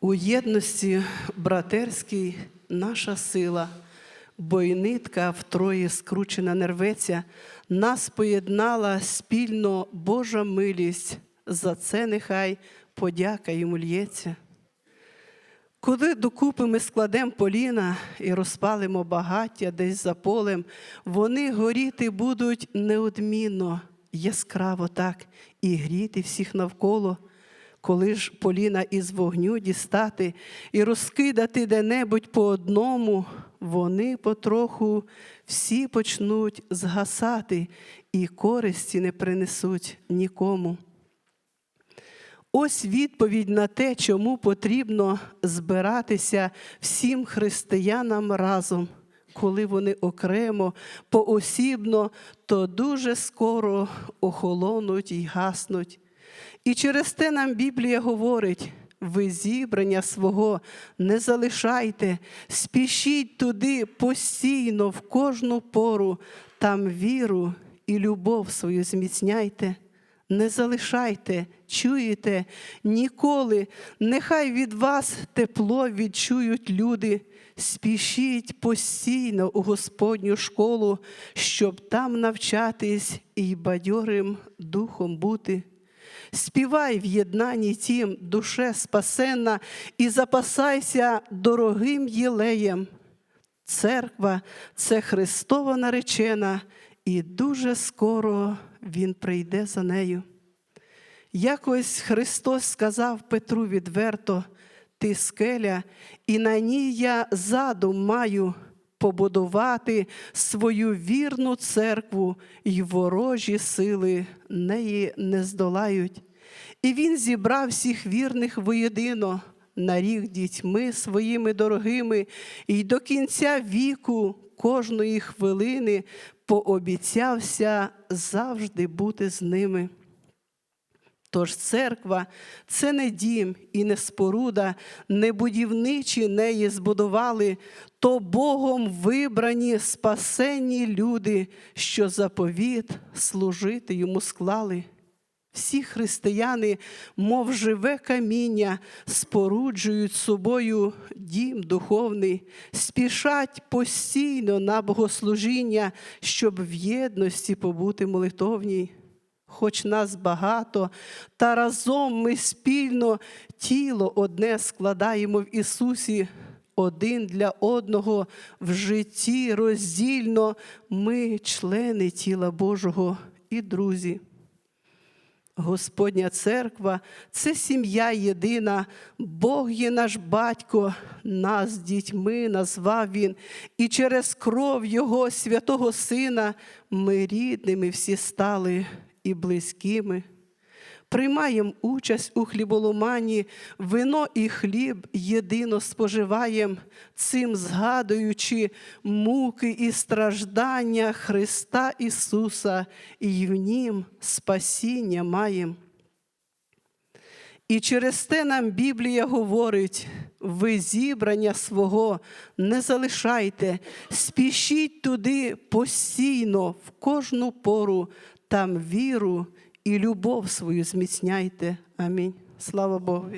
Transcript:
У єдності братерській наша сила, бо й нитка втроє скручена не рветься, нас поєднала спільно Божа милість, за це нехай подяка йому лється. Коли докупи ми складемо поліна і розпалимо багаття десь за полем, вони горіти будуть неодмінно, яскраво так, і гріти всіх навколо. Коли ж поліна із вогню дістати і розкидати де-небудь по одному, вони потроху всі почнуть згасати і користі не принесуть нікому. Ось відповідь на те, чому потрібно збиратися всім християнам разом. Коли вони окремо, поосібно, то дуже скоро охолонуть і гаснуть. І через те нам Біблія говорить: ви зібрання свого не залишайте, спішіть туди постійно в кожну пору, там віру і любов свою зміцняйте. Не залишайте, чуєте ніколи, нехай від вас тепло відчують люди. Спішіть постійно у Господню школу, щоб там навчатись і бадьорим духом бути. Співай в єднанні тім, душе спасенна, і запасайся дорогим єлеєм. Церква це Христова наречена, і дуже скоро Він прийде за нею. Якось Христос сказав Петру відверто, ти скеля, і на ній я задум маю побудувати свою вірну церкву, й ворожі сили неї не здолають. І він зібрав всіх вірних воєдино, наріг дітьми своїми дорогими, і до кінця віку кожної хвилини пообіцявся завжди бути з ними. Тож церква це не дім і не споруда, не будівничі неї збудували, то Богом вибрані спасенні люди, що заповіт служити йому склали. Всі християни, мов живе каміння, споруджують собою дім духовний, спішать постійно на богослужіння, щоб в єдності побути молитовній. Хоч нас багато, та разом ми спільно тіло одне складаємо в Ісусі, один для одного. В житті роздільно ми члени тіла Божого і друзі. Господня церква це сім'я єдина, Бог є наш батько, нас дітьми назвав Він, і через кров Його святого Сина ми рідними всі стали і близькими. Приймаємо участь у хліболомані, вино і хліб єдино споживаєм, цим згадуючи муки і страждання Христа Ісуса, і в Нім спасіння маєм. І через те нам Біблія говорить: ви зібрання свого не залишайте, спішіть туди постійно, в кожну пору, там віру і любов свою зміцняйте. Амінь. Слава Богу.